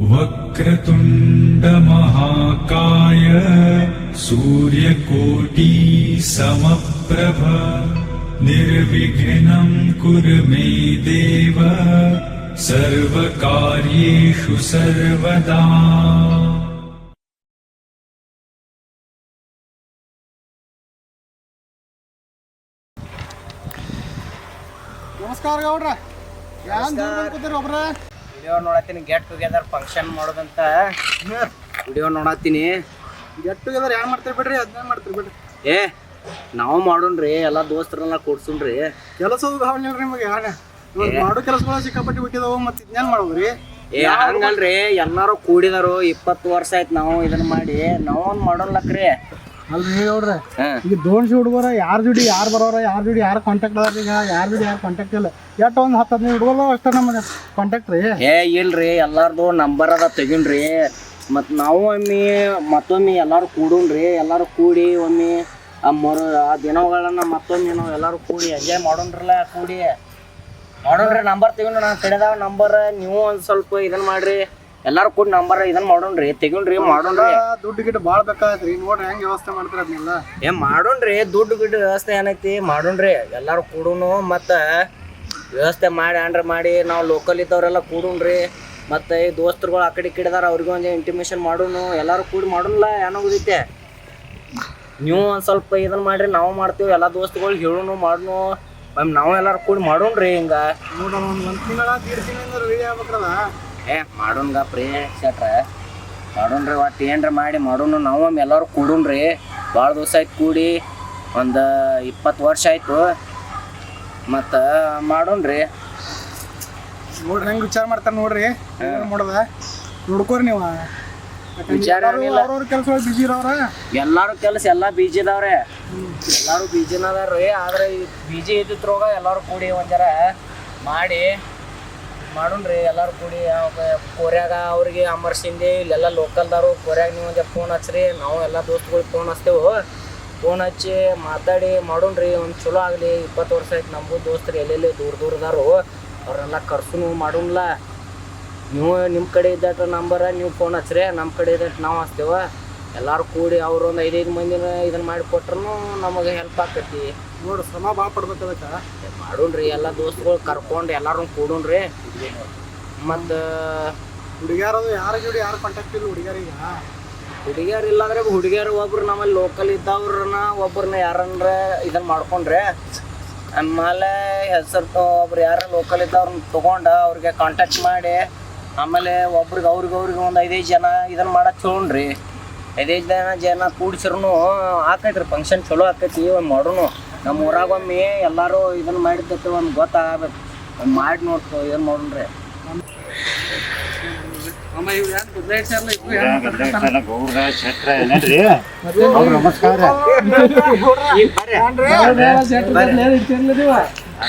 वक्रतुण्डमहाकाय सूर्यकोटी समप्रभ निर्विघ्नम् कुरु मे देव सर्वकार्येषु सर्वदा। नमस्कार गौड्र यान दूर कुठे ವಿಡಿಯೋ ನೋಡತ್ತೀನಿ ಗೆಟ್ ಟುಗೆದರ್ ಫಂಕ್ಷನ್ ಮಾಡೋದಂತ. ವಿಡಿಯೋ ನೋಡತ್ತೀನಿ. ಗೆಟ್ ಟುಗೆದರ್ ಏನು ಮಾಡ್ತೀರಿ ಬಿಡ್ರಿ? ಅದನ್ನ ಮಾಡ್ತೀರಿ ಬಿಡ್ರಿ. ಏ ನಾವು ಮಾಡೋಣ್ರಿ ಎಲ್ಲ ದೋಸ್ತರನ್ನ ಕೂಡ್ಸುಣ್ರಿ. ಕೆಲಸ ನಿಮಗೆ ಮಾಡೋ ಕೆಲಸಗಳ ಸಿಕ್ಕಾಪಟ್ಟಿ ಬಿಟ್ಟಿದಾವು ಮತ್ತೆ ಇದನ್ನೇನ್ ಮಾಡೋದ್ರಿ ಏ ಹಂಗಲ್ರಿ ಎಲ್ಲಾರು ಕೂಡಿದಾರು ಇಪ್ಪತ್ತು ವರ್ಷ ಆಯ್ತು ನಾವು ಇದನ್ನ ಮಾಡಿ. ನಾವು ಒಂದು ಅಲ್ರಿ ನೋಡ್ರಿ ಈಗ ದೋನ್ಸಿ ಹುಡುಗರ ಯಾರ ಜೋಡಿ ಯಾರು ಬರೋರ ಯಾರು ಜೋಡಿ ಯಾರು ಕಾಂಟ್ಯಾಕ್ಟ್ ಅದಾರ ಈಗ ಯಾರು ಜೋಡಿ ಯಾರು ಕಾಂಟ್ಯಾಕ್ಟ್ ಇಲ್ಲ. ಎಷ್ಟು ಒಂದು ಹತ್ತು ಹದಿನೈದು ಹುಡುಗರು ಅಷ್ಟೇ ನಮಗೆ ಕಾಂಟ್ಯಾಕ್ಟ್ ರೀ. ಏ ಇಲ್ರಿ ಎಲ್ಲಾರ್ದು ನಂಬರ್ ಅದ ತೆಗಿನ್ರಿ. ಮತ್ತು ನಾವು ಒಮ್ಮೆ ಮತ್ತೊಮ್ಮೆ ಎಲ್ಲಾರು ಕೂಡುಣ್ರಿ ಎಲ್ಲರೂ ಕೂಡಿ ಒಮ್ಮೆ ಆ ಮರು ಆ ದಿನಗಳನ್ನ ಮತ್ತೊಮ್ಮೆ ನಾವು ಎಲ್ಲರೂ ಕೂಡಿ ಎಂಜಾಯ್ ಮಾಡೋಣ್ರಲ್ಲ ಕೂಡಿ. ಮಾಡೋಣ್ರಿ ನಂಬರ್ ತೆಗೊಂಡು ನಾನು ಕಡೆದಾವ ನಂಬರ್ ನೀವು ಒಂದು ಸ್ವಲ್ಪ ಇದನ್ನು ಮಾಡ್ರಿ. ಎಲ್ಲಾರು ಕೂಡ ನಂಬರ್ ಇದನ್ನ ಮಾಡೋಣ್ರಿ ತೆಗೊಂಡ್ರಿ ಮಾಡೋಣ್ರಿ. ದುಡ್ಡು ಗಿಡ ಭಾಳ ಬೇಕಾಗತ್ರಿ ನೋಡ್ರಿ ಹೆಂಗ್ ವ್ಯವಸ್ಥೆ ಮಾಡ್ತಾರ ಅದನ್ನೆಲ್ಲ ಏ ಮಾಡೋಣ್ರಿ ದುಡ್ಡು ಗಿಡ ವ್ಯವಸ್ಥೆ ಏನೈತಿ ಮಾಡೋಣ್ರಿ. ಎಲ್ಲಾರು ಕೂಡುನು ಮತ್ತ ವ್ಯವಸ್ಥೆ ಮಾಡಿ ಆಂಡ್ರ ಮಾಡಿ ನಾವು ಲೋಕಲ್ ಇದ್ದವ್ರೆಲ್ಲ ಕೂಡುಣ್ರಿ ಮತ್ತೆ ಈ ದೋಸ್ತರುಗಳು ಆ ಕಡೆ ಈ ಕಡೆ ಅವ್ರಿಗೆ ಒಂದು ಇಂಟಿಮೇಷನ್ ಮಾಡೋನು ಎಲ್ಲಾರು ಕೂಡಿ ಮಾಡೋಣಲ್ಲ ಏನಾಗೋದೈತೆ ನೀವು ಒಂದು ಸ್ವಲ್ಪ ಇದನ್ನ ಮಾಡ್ರಿ ನಾವು ಮಾಡ್ತೀವಿ ಎಲ್ಲ ದೋಸ್ತುಗಳು ಹೇಳೋನು ಮಾಡೋನು. ಮ್ಯಾಮ್ ನಾವು ಎಲ್ಲಾರು ಕೂಡಿ ಮಾಡೋಣ್ರಿ ಹಿಂಗೆ. ನೋಡೋಣ ಒಂದು ಒಂದು ತಿಂಗಳ ತೀರ್ಸಿನ ರೆಡಿ ಆಗ್ಬೇಕ್ರದ? ಏ ಮಾಡೋಣ್ಗ ಪ್ರೀ ಶೆಟ್ರ. ಮಾಡೋಣ್ರಿ ಒಟ್ಟು ಏನ್ರ ಮಾಡಿ ಮಾಡೋನು ನಾವು ಎಲ್ಲಾರು ಕೂಡುಣ್ರಿ. ಭಾಳ ದಿವಸ ಆಯ್ತು ಕೂಡಿ ಒಂದು ಇಪ್ಪತ್ತು ವರ್ಷ ಆಯ್ತು. ಮತ್ತು ಮಾಡೋಣ್ರಿ. ನೋಡ್ರಿ ಹೆಂಗೆ ವಿಚಾರ ಮಾಡ್ತಾರೆ ನೋಡ್ರಿ. ಮಾಡೋದ? ನೋಡ್ಕೋರಿ ನೀವು. ವಿಚಾರ. ಕೆಲಸ ಬಿಜಿ ಇರೋರ ಎಲ್ಲಾರು ಕೆಲಸ ಎಲ್ಲ ಬಿಜಿ ಇದಾವ್ರೆ. ಎಲ್ಲಾರು ಬೀಜಿನ ಅದಾರ್ರಿ. ಆದ್ರೆ ಬಿಜಿ ಬೀಜಿ ಇದ್ದಿದ್ರೋಗ ಎಲ್ಲಾರು ಕೂಡಿ ಒಂದರ ಮಾಡಿ ಮಾಡೋಣ್ರಿ, ಎಲ್ಲರೂ ಕೂಡಿ ಕೋರ್ಯಾಗ ಅವ್ರಿಗೆ ಅಮರ್ಸಿಂದಿ, ಇಲ್ಲೆಲ್ಲ ಲೋಕಲ್ದವರು ಕೋರ್ಯಾಗ ನೀವು ಒಂದು ಫೋನ್ ಹಚ್ಚಿರಿ ನಾವು ಎಲ್ಲ ದೋಸ್ತ್ಗಳಿಗೆ ಫೋನ್ ಹಚ್ತೇವೆ. ಫೋನ್ ಹಚ್ಚಿ ಮಾತಾಡಿ ಮಾಡೋಣ್ರಿ, ಒಂದು ಚಲೋ ಆಗಲಿ, ಇಪ್ಪತ್ತು ವರ್ಷ ಆಯ್ತು ನಮ್ಮ ದೋಸ್ತರು ಎಲ್ಲೆಲ್ಲಿ ದೂರ ದೂರದಾರು ಅವ್ರನ್ನೆಲ್ಲ ಕರ್ಸುನು ಮಾಡೋಣ್ಲ. ನೀವು ನಿಮ್ಮ ಕಡೆ ಇದ್ದಟ್ರ ನಂಬರ, ನೀವು ಫೋನ್ ಹಚ್ರಿ ನಮ್ಮ ಕಡೆ ಇದ್ದಟ್ ನಾವು ಹಚ್ತೇವ. ಎಲ್ಲಾರು ಕೂಡಿ ಅವ್ರು ಒಂದು ಐದೈದು ಮಂದಿನ ಇದನ್ನ ಮಾಡಿ ಕೊಟ್ರು ನಮಗೆ ಹೆಲ್ಪ್ ಆಕತಿ. ನೋಡ್ರಿ ಶ್ರಮ ಭಾಳ ಪಡ್ಬೇಕು ಅದಕ್ಕೆ. ಮಾಡೋಣ್ರಿ ಎಲ್ಲ ದೋಸ್ತುಗಳು ಕರ್ಕೊಂಡು ಎಲ್ಲಾರು ಕೂಡೋಣ್ರಿ ಮತ್ತು ಹುಡುಗಿಯರದು ಯಾರ ಜೋಡಿ ಯಾರು ಕಾಂಟ್ಯಾಕ್ಟ್ ಇಲ್ಲ ಹುಡುಗಿಯರಿಗೆ? ಹುಡುಗಿಯರು ಇಲ್ಲಾಂದ್ರೆ ಹುಡುಗಿಯರು ಒಬ್ರು ನಮ್ಮಲ್ಲಿ ಲೋಕಲ್ ಇದ್ದವ್ರನ್ನ ಒಬ್ಬರನ್ನ ಯಾರನ್ನ ಇದನ್ನ ಮಾಡ್ಕೊಂಡ್ರೆ ಆಮೇಲೆ ಹೆಸರು ಒಬ್ರು ಯಾರ ಲೋಕಲ್ ಇದ್ದವ್ರನ್ನ ತೊಗೊಂಡು ಅವ್ರಿಗೆ ಕಾಂಟ್ಯಾಕ್ಟ್ ಮಾಡಿ ಆಮೇಲೆ ಒಬ್ರಿಗೆ ಅವ್ರಿಗೆ ಅವ್ರಿಗೆ ಒಂದು ಐದೈದು ಜನ ಇದನ್ನ ಮಾಡಕ್ಕೆ ಚಲೋಣ್ರಿ ಐದೈದು ಜನ ಜನ ಕೂಡ್ಸಿರ್ನು ಆಕೈತ್ರಿ ಫಂಕ್ಷನ್ ಚಲೋ ಆಕೈತಿ ಒಂದು ಮಾಡೋನು. ನಮ್ಮ ಊರಾಗ ಒಮ್ಮೆ ಎಲ್ಲರೂ ಇದನ್ನ ಮಾಡಿದ್ದಕ್ಕೆ ಒಂದು ಗೊತ್ತಾಗಬೇಕು. ಒಂದು ಮಾಡಿ ನೋಡ್ತು ಏನು ಮಾಡೋಣ್ರಿ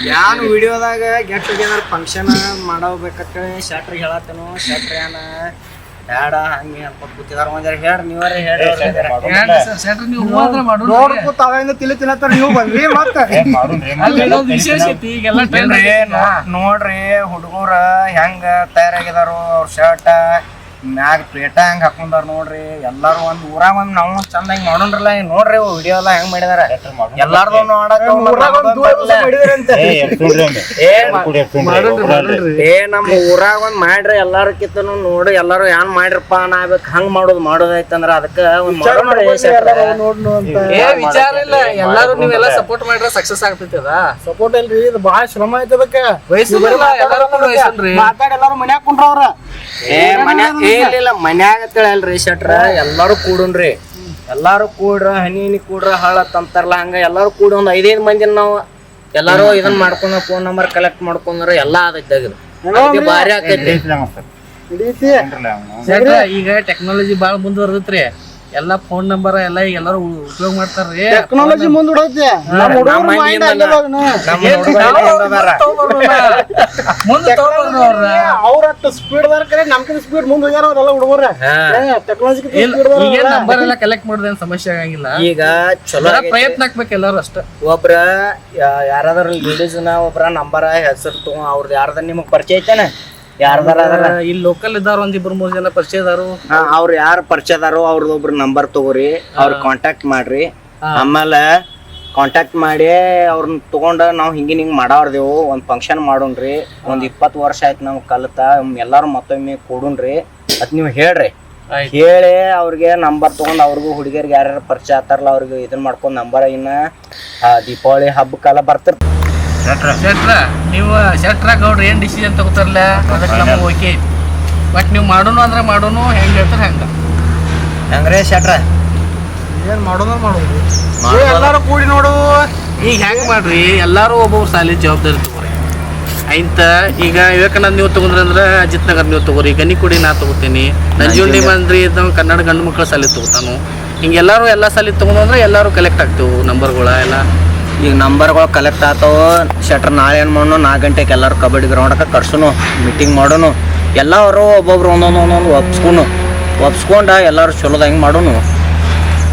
ನಾನು ವಿಡಿಯೋದಾಗ ಗೆಟ್ ಟುಗೆದರ್ ಫಂಕ್ಷನ್ ಮಾಡಬೇಕಂತೇಳಿ ಶಟ್ರಿಗೆ ಹೇಳತ್ತೇನು ಶಟ್ರ್ ಏನ ಬೇಡ ಹಂಗೆ ಅನ್ಕೊಂಡ್ ಕೂತಿದಾರ ಒಂದರ ಹೇಳ್ರಿ ನೀವರೇ ಹೇಳ್ರಿ ನೋಡ್ಕೋ ತಾವಿಂದ ತಿಳಿ ತಿನ್ನತ್ತಾರ ನೀವು ಬಂದ್ರಿ ಮತ್ತೆ. ಇಲ್ರಿ, ನೋ- ನೋಡ್ರಿ ಹುಡುಗರ ಹೆಂಗ ತಯಾರಾಗಿದಾರು ಅವ್ರ ಶರ್ಟ್ ಮ್ಯಾಗ ಪೇಟ ಹೆಂಗ್ ಹಾಕೊಂಡಾರ ನೋಡ್ರಿ. ಎಲ್ಲಾರು ಒಂದ್ ಊರಾಗ ಒಂದ್ ನಾವು ಚಂದ ಹಿಂಗ್ ಮಾಡೋಣ್ರಲ್ಲ. ಹಿಂಗ್ ನೋಡ್ರಿ ವಿಡಿಯೋ ಎಲ್ಲ ಹೆಂಗ್ ಮಾಡಿದಾರ. ಎಲ್ಲಾರ್ದು ನೋಡಕ್. ಏ ನಮ್ಮ ಊರಾಗ ಒಂದ್ ಮಾಡ್ರಿ. ಎಲ್ಲಾರು ಕಿತ್ತನು ನೋಡಿ ಎಲ್ಲಾರು ಏನ್ ಮಾಡ್ರಪ್ಪ ನಾಬೇಕು ಹಂಗ್ ಮಾಡೋದು ಮಾಡೋದೈತಂದ್ರ ಅದಕ್ಕ ಒಂದ್ ನೋಡಿ ಏ ವಿಚಾರ ಇಲ್ಲ. ಎಲ್ಲಾರು ನೀವೆಲ್ಲ ಸಪೋರ್ಟ್ ಮಾಡಿದ್ರೆ ಸಕ್ಸಸ್ ಆಗ್ತೈತಿ ಅದ. ಸಪೋರ್ಟ್ ಇಲ್ರಿ ಇದು ಭಾಳ ಶ್ರಮ ಐತೆ ಅದಕ್ಕೆ ಮಾತಾಡಿ ಎಲ್ಲಾರು ಮನ್ಯಾಗ ಕುಂಡ್ರವ್ರ. ಏ ಮನ್ಯಾಗ ಏ ಇಲ್ಲ ಮನ್ಯಾಗ ತಿಳಲ್ರಿ ಶೆಟ್ರ ಎಲ್ಲಾರು ಕೂಡನ್ರಿ. ಎಲ್ಲಾರು ಕೂಡ್ರ ಹನಿ ಹನಿ ಕೂಡ್ರ ಹಾಳತ್ ಅಂತಾರಲ್ಲ ಹಂಗ ಎಲ್ಲಾರು ಕೂಡ ಒಂದ್ ಐದೈದು ಮಂದಿ ನಾವು ಎಲ್ಲಾರು ಇದನ್ನ ಮಾಡ್ಕೊಂಡ ಫೋನ್ ನಂಬರ್ ಕಲೆಕ್ಟ್ ಮಾಡ್ಕೊಂಡ್ರ ಎಲ್ಲಾ ಅದೈತೆ ಭಾರಿ ಆಕೈತಿ ಈಗ ಟೆಕ್ನಾಲಜಿ ಬಾಳ ಮುಂದುವರ್ದತ್ರಿ. ಎಲ್ಲಾ ಫೋನ್ ನಂಬರ್ ಎಲ್ಲ ಈಗ ಎಲ್ಲರೂ ಉಪಯೋಗ ಮಾಡ್ತಾರ್ರಿ. ಟೆಕ್ನಾಲಜಿ ಮುಂದೂಡೈತಿ ನಮ್ಮ ಹುಡುಗರ ನಮ್ಮ ಮೈಂಡ್ ಮಂದಿ ಅಲ್ಲೇ ನಮ್ಮ ಹುಡುಗರು ಹೆಂಗ್ ಅದಾರ? ಮುಂದೆ ತಗೊಂಡ್ಬರ್ರಿ ಅವ್ರ ಸ್ಪೀಡ್ ಕರೆ ನಮ್ಕಿಂತ ಸ್ಪೀಡ್ ಮುಂದೆ ಹೋಗ್ಯಾರ ಅವ್ರೆಲ್ಲ ಹುಡುಗರ. ಟೆಕ್ನಾಲಜಿ ಈಗೇನ್ ನಂಬರ್ ಎಲ್ಲ ಕಲೆಕ್ಟ್ ಮಾಡೋದೇನ್ ಸಮಸ್ಯೆ ಆಗಂಗಿಲ್ಲ. ಈಗ ಚಲೋ ಪ್ರಯತ್ನ ಹಾಕ್ಬೇಕು ಎಲ್ಲಾರು ಅಷ್ಟ. ಒಬ್ರ ಯಾರಾದ್ರ ಲೇಡೀಸ್ನ ಒಬ್ರ ನಂಬರ ಹೆಸರು ತಗೋ ಅವ್ರದ್ದು ಯಾರ್ದ ನಿಮಗ್ ಪರಿಚಯ ಐತೇನ? ಯಾರ್ದಾರ ಅದಾರ ಇಲ್ಲಿ ಲೋಕಲ್ ಇದ್ದಾರ ಒಂದ್ ಇಬ್ರು ಮೂರ್ ಜನ ಪರಿಚಯದಾರು ಹಾ, ಅವ್ರು ಯಾರು ಪರಿಚಯದಾರೋ ಅವ್ರದ್ದು ಒಬ್ರು ನಂಬರ್ ತಗೋರಿ ಅವ್ರ ಕಾಂಟ್ಯಾಕ್ಟ್ ಮಾಡ್ರಿ. ಆಮೇಲೆ ಕಾಂಟ್ಯಾಕ್ಟ್ ಮಾಡಿ ಅವ್ರನ್ನ ತಗೊಂಡ ನಾವು ಹಿಂಗಿನ ಹಿಂಗ್ ಮಾಡಾರ್ದೇವು ಒಂದ್ ಫಂಕ್ಷನ್ ಮಾಡೋಣ್ರಿ ಒಂದ್ ಇಪ್ಪತ್ತು ವರ್ಷ ಆಯ್ತು ನಾವು ಕಲಿತ ಎಲ್ಲಾರು ಮತ್ತೊಮ್ಮೆ ಕೊಡೋಣ್ರಿ. ಅದ್ ನೀವು ಹೇಳ್ರಿ. ಹೇಳಿ ಅವ್ರಿಗೆ ನಂಬರ್ ತಗೊಂಡ್ ಅವ್ರಿಗೂ ಹುಡುಗಿಯರ್ಗೆ ಯಾರ್ಯಾರು ಪರಿಚಯ ಆತಾರಲ್ಲ ಅವ್ರಿಗೆ ಇದನ್ನ ಮಾಡ್ಕೊಂಡ್ ನಂಬರ್ ಇನ್ನ ದೀಪಾವಳಿ ಹಬ್ಬಕ್ಕೆಲ್ಲ ಬರ್ತಿರ್ ಶೆಟ್ರ. ನೀವು ಶೆಟ್ರ ಗೌಡ್ರು ಏನು ಡಿಸಿಷನ್ ತಗೋತಾರಲ್ಲ ಅದಕ್ಕೆ ನಮಗೆ ಓಕೆ ಬಟ್ ನೀವು ಮಾಡೋನು ಅಂದ್ರೆ ಮಾಡೋನು ಹೆಂಗೆ ಹೇಳ್ತಾರೆ ಹಂಗೆ. ಹೆಂಗ್ರಿ ಶೆಟ್ರ? ಏನು ಮಾಡೋದ. ಮಾಡೋದು ಎಲ್ಲರೂ ಕೂಡಿ ನೋಡು. ಈಗ ಹೆಂಗೆ ಮಾಡ್ರಿ? ಎಲ್ಲರೂ ಒಬ್ಬೊಬ್ರು ಸಾಲಿ ಜವಾಬ್ದಾರಿ ತಗೋರಿ. ಅಂತ ಈಗ ವಿವೇಕಾನಂದ ನೀವು ತಗೊಂಡ್ರಿ ಅಂದ್ರೆ ಅಜಿತ್ ನಗರ್ ನೀವು ತಗೋರಿ ಗನಿಕುಡಿ ನಾ ತಗೋತೀನಿ. ನಂಜುಂಡಿ ಮಂದ್ರಿ ಇದ್ದ ಕನ್ನಡ ಗಂಡು ಮಕ್ಕಳ ಸಾಲಿ ತಗೋತಾನು. ಹಿಂಗೆ ಎಲ್ಲಾ ಎಲ್ಲ ಸಾಲಿ ತೊಗೊಂಡು ಅಂದ್ರೆ ಎಲ್ಲಾರು ಕಲೆಕ್ಟ್ ಆಗ್ತೀವಿ ನಂಬರ್ಗಳ ಎಲ್ಲ. ಈಗ ನಂಬರ್ಗಳು ಕಲೆಕ್ಟ್ ಆತವ ಶಟ್ರ್ ನಾಳೆ ಏನು ಮಾಡೋಣ ನಾಲ್ಕು ಗಂಟೆಗೆ ಎಲ್ಲರೂ ಕಬಡ್ಡಿ ಗ್ರೌಂಡಕ್ಕೆ ಕರ್ಸುನು ಮೀಟಿಂಗ್ ಮಾಡೋನು ಎಲ್ಲರೂ ಒಬ್ಬೊಬ್ರು ಒಂದೊಂದು ಒಂದೊಂದು ಒಪ್ಸ್ಕೊನು ಒಪ್ಸ್ಕೊಂಡ ಎಲ್ಲರೂ ಚಲೋದ ಹೆಂಗೆ ಮಾಡೋನು.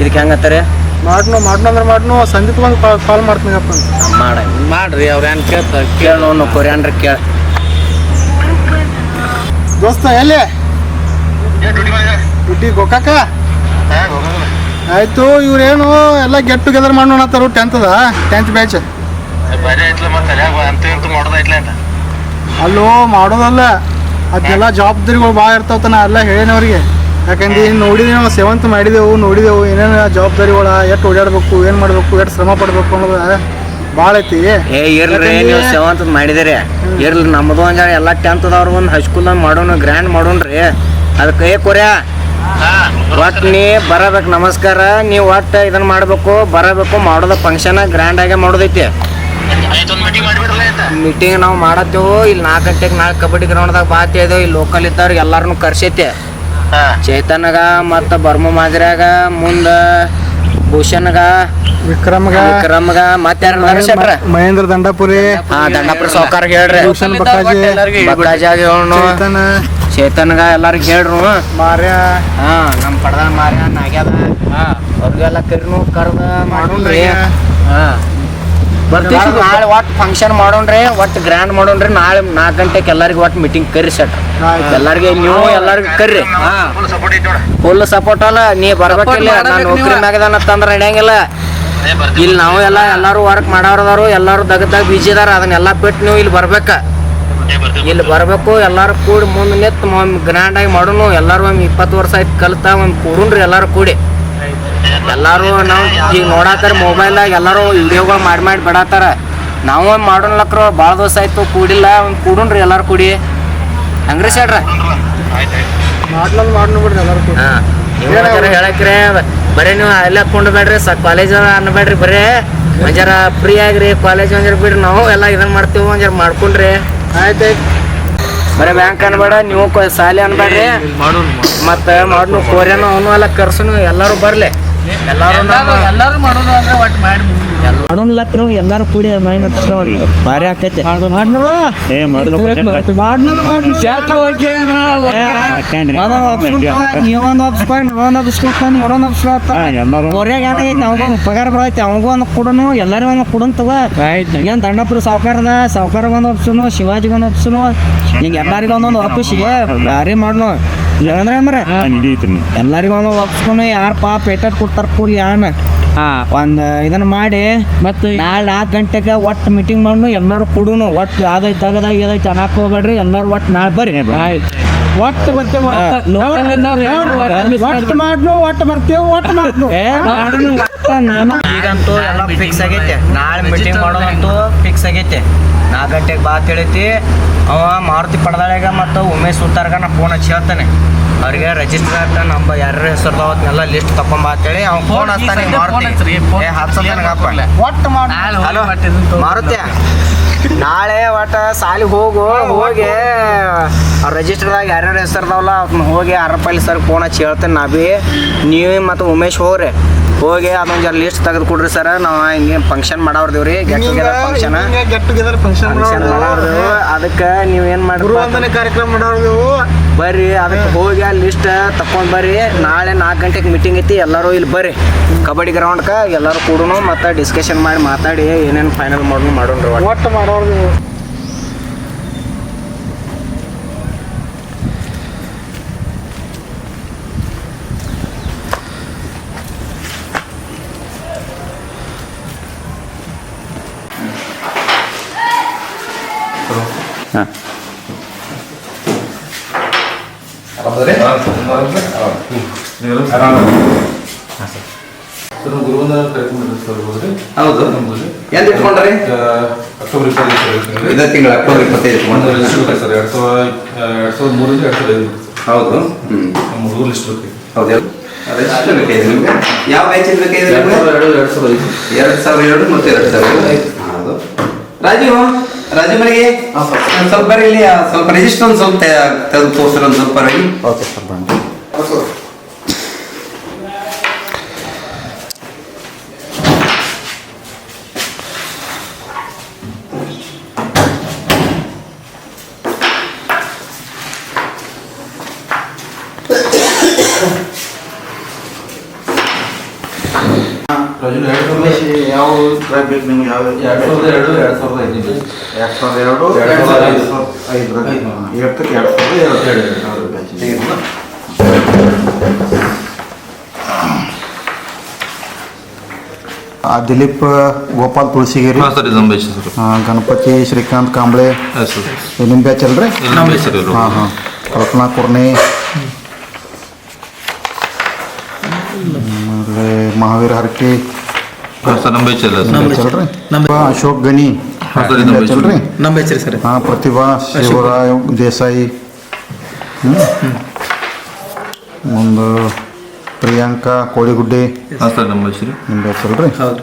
ಇದಕ್ಕೆ ಹೆಂಗತ್ತಾರೆ ಮಾಡ್ನು ಮಾಡ್ನು ಅಂದ್ರೆ ಮಾಡ್ನು ಸಂಜಿತ್ ಬಂದು ಕಾಲ್ ಮಾಡ್ತೀನಪ್ಪ ಮಾಡ ಮಾಡ್ರಿ ಏನು ಕೇಳ್ತಾರೆ ಕೇಳ್ತ ಕೇಳೋನು ಕೊರಿಯನ್ರ ಕೇಳ. ದೋಸ್ತ ಎಲ್ಲಿ? ದುಡ್ಡಿ ಗೋಕಾಕ? ಆಯ್ತು ಇವ್ರೇನು ಎಲ್ಲ ಗೆಟ್ ಟುಗೆದರ್ ಮಾಡೋಣ ಅಂತಾರು ಟೆಂತ್ ಅದ ಟೆಂತ್ ಬ್ಯಾಚ್ ಅಲ್ಲೋ ಮಾಡೋದಲ್ಲ. ಅದೆಲ್ಲ ಜವಾಬ್ದಾರಿಗಳು ಭಾಳ ಇರ್ತಾವ ನಾ ಎಲ್ಲ ಹೇಳೇನಿ ಅವ್ರಿಗೆ ಯಾಕಂದ್ರೆ ನೋಡಿದ್ವಿ ನಾವು ಸೆವೆಂತ್ ಮಾಡಿದೆವು ನೋಡಿದೆವು ಏನೇನು ಜವಾಬ್ದಾರಿಗಳ ಎಷ್ಟು ಓಡಾಡ್ಬೇಕು ಏನು ಮಾಡ್ಬೇಕು ಎಷ್ಟು ಶ್ರಮ ಪಡ್ಬೇಕು ಅನ್ನೋದು ಭಾಳ ಐತಿ. ಏ ಇರ್ಲಿ ನೀವು ಸೆವೆಂತ್ ಮಾಡಿದಿರಿ. ಇರ್ಲಿ ನಮ್ಮದು ಒಂದು ಎಲ್ಲ ಟೆಂತ್ ಅವ್ರ ಒಂದು ಹೈಸ್ಕೂಲ್ದಾಗ ಮಾಡೋಣ ಗ್ರ್ಯಾಂಡ್ ಮಾಡೋಣ್ರಿ ಅದಕ್ಕೆ ಏ ಕೊರ್ಯಾ ಒಟ್ಟು ನೀ ಬರಬೇಕು ನಮಸ್ಕಾರ. ನೀವು ಒಟ್ಟು ಇದನ್ನ ಮಾಡಬೇಕು ಬರಬೇಕು ಮಾಡೋದ ಫಂಕ್ಷನ್ ಗ್ರ್ಯಾಂಡ್ ಆಗೇ ಮಾಡೋದೈತಿ. ಮೀಟಿಂಗ್ ನಾವು ಮಾಡತ್ತೇವು. ಇಲ್ಲಿ ನಾಲ್ಕು ಗಂಟೆಗೆ ನಾಲ್ಕು ಕಬಡ್ಡಿ ಗ್ರೌಂಡ್ದಾಗ ಬಾತಿ ಇದೇವು ಇಲ್ಲಿ ಲೋಕಲ್ ಇದ್ದವ್ರಿಗೆ ಎಲ್ಲಾರನು ಕರ್ಸೈತಿ. ಚೈತನ್ಯಾಗ ಮತ್ತು ಬರ್ಮ ಮಾದರಿಯಾಗ ಮುಂದ ಭೂಷಣ್ಗ ವಿಕ್ರಮ್ಗ ವಿಕ್ರಮ್ಗ ಮತ್ತೆ ಯಾರು ಶೆಟ್ರ ಮಹೇಂದ್ರ ದಂಡಪುರಿ ಹಾ ದಂಡಪುರಿ ಸೌಕಾರ ಹೇಳ್ರಿ. ಭೂಷಣ್ ಬಕ್ಕಾಜಿ ಬಕ್ಕಾಜಾಗ ಹೇಳು ಚೇತನ ಚೇತನ್ಗ ಎಲ್ಲಾರಿಗೆ ಹೇಳ್ರು. ಮಾರ್ಯ. ಹಾ ನಮ್ಮ ಪಡ್ದ ಮಾರ್ಯ ನಾಗ್ಯಾದ. ಅವ್ರಿಗೆಲ್ಲ ಕರಿನು ಕರ್ದ ಮಾಡೋಣ್ರಿ ಹಾ. ಬರ್ತೀವಿ. ನಾಳೆ ಒಟ್ಟು ಫಂಕ್ಷನ್ ಮಾಡೋಣ್ರಿ ಒಟ್ಟು ಗ್ರ್ಯಾಂಡ್ ಮಾಡೋಣ್ರಿ. ನಾಳೆ ನಾಲ್ಕು ಗಂಟೆಗೆ ಎಲ್ಲರಿಗೂ ಒಟ್ಟು ಮೀಟಿಂಗ್ ಕರಿ ಸೆಟ್ ಎಲ್ಲರಿಗೂ ನೀವು ಎಲ್ಲರಿಗೂ ಕರ್ರಿ. ಫುಲ್ ಸಪೋರ್ಟ್ ಅಲ್ಲ ನೀ ಬರ್ಬೇಕಿಲ್ಲ ನಾನು ನೌಕರಿ ನೀವು. ಮ್ಯಾಗದಾನ ತಂದ್ರೆ ನಡೆಯಂಗಿಲ್ಲ. ಇಲ್ಲಿ ನಾವು ಎಲ್ಲ ಎಲ್ಲರೂ ವರ್ಕ್ ಮಾಡೋರದಾರು ಎಲ್ಲರೂ ದಗದಾಗ ಬಿಜಿ ಅದಾರ ಅದನ್ನೆಲ್ಲ ಬಿಟ್ಟು ನೀವು ಇಲ್ಲಿ ಬರ್ಬೇಕ. ಇಲ್ಲಿ ಬರಬೇಕು ಎಲ್ಲಾರು ಕೂಡಿ ಮುಂದೆ ನಿಂತು ಗ್ರ್ಯಾಂಡ್ ಆಗಿ ಮಾಡೋನು. ಎಲ್ಲಾರು ಒಮ್ಮೆ ಇಪ್ಪತ್ತು ವರ್ಷ ಆಯ್ತು ಕಲ್ತಾ ಒಮ್ಮೆ ಕೂಡುನ್ರಿ ಎಲ್ಲಾರು ಕೂಡಿ. ಎಲ್ಲಾರು ನಾವು ಈಗ ನೋಡತ್ತಾರ ಮೊಬೈಲ್ದಾಗ ಎಲ್ಲರೂ ವಿಡಿಯೋಗಳು ಮಾಡಿ ಮಾಡಿ ಬಿಡತ್ತಾರ ನಾವು ಮಾಡೋಣ ಮಾಡೋನ್ಲಕ್ರು ಭಾಳ ದಿವಸ ಆಯ್ತು ಕೂಡಿಲ್ಲ ಒಂದು ಕೂಡುಣ್ರಿ ಎಲ್ಲರೂ ಕೂಡಿ. ಹಂಗ್ರಿ ಸೇಡ್ರ? ಮಾಡ್ಲಲ್ಲಿ ಬಿಡ್ರಿ ಎಲ್ಲರೂ ಕೂಡ ಹಾ ಹೇಳಕ್ರೆ ಬರೀ ನೀವು ಅಲ್ಲೇ ಕುಂಡ್ಬೇಡ್ರಿ ಸ ಕಾಲೇಜ್ ಅನ್ಬೇಡ್ರಿ ಬರೀ. ಒಂಜರ ಫ್ರೀ ಆಗ್ರಿ ಕಾಲೇಜ್ ಒಂಜರ ಬಿಡ್ರಿ ನಾವು ಎಲ್ಲ ಇದನ್ನ ಮಾಡ್ತೀವಿ ಒಂಜರ ಮಾಡ್ಕೊಂಡ್ರಿ. ಆಯ್ತಾಯ್ತು ಬರೀ ಬ್ಯಾಂಕ್ ಅನ್ಬೇಡ ನೀವು ಸಾಲಿ ಅನ್ಬೇಡ್ರಿ. ಮತ್ತೆ ಮಾಡ್ನು ಕೋರ್ಯಾನು ಅವನು ಎಲ್ಲ ಕರ್ಸುನು ಎಲ್ಲರೂ ಬರ್ಲಿ. ಎಲ್ಲಾರು ಎಲ್ಲರೂ ಮಾಡೋದು ಅಂದ್ರೆ ಒಟ್ಟು ಮಾಡಿ ಮಾಡೋನ್ಲತ್ರ ಎಲ್ಲಾರು ಕೂಡಿ ಮೈನ್ ಭಾರಿ ಆಕೈತಿ ಪಗಾರ ಬರೈತಿ. ಅವಂಗ ಒಂದು ಕೊಡನು ಎಲ್ಲಾರು ಒಂದು ಕೊಡನ್ ತಗೋ. ಏನ್ ದಂಡಪುರ ಸಾವುಕಾರದ ಸಾವುಕಾರ ಒಂದು ಒಪ್ಸುನು ಶಿವಾಜಿ ಒಂದು ಒಪ್ಸುನು ಹಿಂಗ ಎಲ್ಲಾರಿಗೂ ಒಂದೊಂದು ಒಪ್ಪಿಸಿಗೆ ಭಾರಿ ಮಾಡ್ನು. ಅಂದ್ರೆ ಎಲ್ಲರಿಗೂ ಒಂದು ಒಪ್ಸ್ಕೊಂಡು ಯಾರು ಪಾಪ ಪೇಟರ್ ಕೊಡ್ತಾರ ಕೂಲಿ ಯಾನ ಒಂದ್ ಇದನ್ನ ಮಾಡಿ ಮತ್ತೆ ನಾಳೆ ನಾಲ್ಕು ಗಂಟೆಗೆ ಒಟ್ಟು ಮೀಟಿಂಗ್ ಮಾಡ್ನು ಎಲ್ಲರೂ ಕೊಡುನು. ಒಟ್ಟು ಅದೈತೆ ತಗದಾಗ ಯಾವ್ದೈತೆ ಅನ್ನಕ್ ಹೋಗ್ಬೇಡ್ರಿ ಎಲ್ಲರೂ ಒಟ್ಟು ನಾಳೆ ಬರ್ರಿ. ಒಟ್ಟು ಬರ್ತೇವೆ ಒಟ್ಟು ಮಾಡ್ನು ಒಟ್ಟು ಬರ್ತೇವೆ ಒಟ್ಟು ಮಾಡ್ನು. ಈಗಂತೂ ಎಲ್ಲ ಫಿಕ್ಸ್ ಆಗೈತೆ. ನಾಳೆ ಮೀಟಿಂಗ್ ಮಾಡೋದಂತೂ ಫಿಕ್ಸ್ ಆಗೈತೆ. ನಾಲ್ಕು ಗಂಟೆಗೆ ಬಾ ತಿಳಿತಿ ಅವ ಮಾರುತಿ ಪಡ್ದಾಳ್ಯಾಗ ಮತ್ತು ಉಮೇಶ್ ಸುತ್ತಾರ್ಗ ನಾ ಫೋನ್ ಹಚ್ಚಿ ಹೇಳ್ತಾನೆ. ಅವ್ರಿಗೆ ರಿಜಿಸ್ಟರ್ ಆಗ್ತಾ ನಮ್ಮ ಯಾರ ಹೆಸರು ಅವತ್ನೆಲ್ಲ ಲಿಸ್ಟ್ ತಕೊಂಬ ಅಂತೇಳಿ ಅವ್ನು ಫೋನ್ ಹಚ್ತಾನೆ ಮಾರುತಿ. ಏ ಒಟ್ಟು ಮಾಡ್? ನಾಳೆ ಹೋಗಿ ಹಲೋ. ಮಾರುತಿ ನಾಳೆ ಒಟ್ಟ ಸಾಲಿ ಹೋಗು ಹೋಗಿ. ರಿಜಿಸ್ಟರ್ದಾಗ ಯಾರ್ಯಾರು ಹೆಸರ್ದಾವಲ್ಲ ಅದನ್ನ ಹೋಗಿ ಅರಪಲ್ಲಿ ಸರ್ ಫೋನ್ ಹಚ್ಚಿ ಹೇಳ್ತೇನೆ ನಾ ಬಿ ನೀವು ಮತ್ತು ಉಮೇಶ್ ಹೋಗ್ರಿ. ಹೋಗಿ ಅದೊಂದು ಜರ ಲಿಸ್ಟ್ ತೆಗೆದು ಕೊಡ್ರಿ ಸರ್ ನಾವು ಹಿಂಗೆ function ಮಾಡಾವ್ರದೇವ್ರಿ get together function get together function ಅದಕ್ಕೆ ನೀವು ನೀವೇನು ಮಾಡ್ರಿ? ಕಾರ್ಯಕ್ರಮ ಮಾಡೋದು ಬರ್ರಿ ಅದಕ್ಕೆ ಹೋಗಿ ಆ ಲಿಸ್ಟ್ ತಕೊಂಡು ಬರ್ರಿ. ನಾಳೆ ನಾಲ್ಕು ಗಂಟೆಗೆ ಮೀಟಿಂಗ್ ಐತಿ ಎಲ್ಲರೂ ಇಲ್ಲಿ ಬರ್ರಿ. ಕಬಡ್ಡಿ ಗ್ರೌಂಡ್ಕ ಎಲ್ಲರೂ ಕೂಡ ಮತ್ತೆ ಡಿಸ್ಕಷನ್ ಮಾಡಿ ಮಾತಾಡಿ ಏನೇನು ಫೈನಲ್ ಮಾಡೋಣ ಮಾಡೋಣ್ರಿ ಒಟ್ಟು. ಮಾಡೋರು ಹಾಂ. ಹೌದ್ರಿ ಸರ್. ನಾವು ಗುರುವಂದನ ಕರ್ಕೊಂಡು ಸರ್ ಹೋದ್ರಿ ಹೌದು. ಎಂತ ಇಟ್ಕೊಂಡ್ರಿ? ಅಕ್ಟೋಬರ್ ಇಪ್ಪತ್ತೈದು ಇದೇ. ತಿಂಗಳ ಅಕ್ಟೋಬರ್ ಇಪ್ಪತ್ತೈದು ಇಟ್ಕೊಂಡ್ರಿ. ಸರ್ ಎರಡ್ ಸಾವಿರ ಎರಡು ಸಾವಿರದ ಮೂರಿಂದ ಎರಡು ಸಾವಿರದ ಐದು ಹೌದು. ಹ್ಮ್. ನಮ್ಮ ಹುಡುಗರು ಲಿಸ್ಟ್ ಬೇಕು. ಹೌದು. ಅದೆಷ್ಟು ಬೇಕಾಗಿದೆ ನಿಮಗೆ? ಯಾವ ಬೇಕಾಗಿದೆ ಎರಡು ಎರಡ್ ಸಾವಿರದ ಐದು. ಎರಡು ಸಾವಿರ ಎರಡು ಮತ್ತು ಎರಡು ಸಾವಿರ ಐದು. ಹೌದು. ರಾಜೀವ್? ಒಂದ್ ಸ್ವಲ್ಪ ಇಲ್ಲಿ ಸ್ವಲ್ಪ ರಿಜಿಸ್ಟರ್ ಒಂದು ಸ್ವಲ್ಪ ತೆಗೆದು ತೋರಿಸ್ರಿ ಒಂದು ಸ್ವಲ್ಪ ಬರೀ ಓಕೆ ಸರ್ ಬನ್ನಿ ರಾಜು ಎರಡು ಸಾವಿರದ ಯಾವ ಟ್ರೈಬ್ ಬೇಕು ನಿಮ್ಗೆ ಯಾವ ಎರಡು ಸಾವಿರದ ಎರಡು ಎರಡ್ ಸಾವಿರದ ಐದು. ಎರಡು ಸಾವಿರದ ಎರಡು ಎರಡು ಎರಡು ಸಾವಿರದ ಸಾವಿರದ ಐದು. ಐದು ಐದು. ಎರಡು ಸಾವಿರದ ಎರಡು. ಎರಡು. ಎರಡು. ಆ ದಿಲೀಪ್ ಗೋಪಾಲ್ ತುಳಸಿಗೇರಿ ಹಾಂ ಸರ್ ಇದು ನಮ್ಮ ಬೇಸ್ ಸರ್ ಗಣಪತಿ ಶ್ರೀಕಾಂತ್ ಕಾಂಬ್ಳೆ ಹಾಂ ಸರ್. ಇದು ನಿಮ್ಮ ಬ್ಯಾಚ್ ಅಲ್ರಿ ಇಲ್ಲಿ ನಮ್ಮ ಬೇಸ್ ಸರ್ ಇವರು ಹಾಂ ಹಾಂ. ರತ್ನಾ ಕುರ್ಣಿ. ಆಮೇಲೆ ಮಹಾವೀರ್ ಸರ್ ನಮ್ಮ ಸರ್. ಬ್ಯಾಚ್ ಅಶೋಕ್ ಗಣಿ. ಹಾಂ ಸರ್ ಇದು ನಿಮ್ಮ ಹೆಸರು ಸರ್. ಹಾಂ ಪ್ರತಿಭಾ ಶಿವರಾಯ್ ದೇಸಾಯಿ. ಹ್ಮ್. ಒಂದು ಪ್ರಿಯಾಂಕಾ ಕೋಳಿಗುಡ್ಡೆ ಹಾಂ ಸರ್ ನಮ್ಮ ಹೆಸರು ರೀ ನಿಮ್ಮ ಬ್ಯಾಚ್ ಅಲ್ರಿ ಹೌದು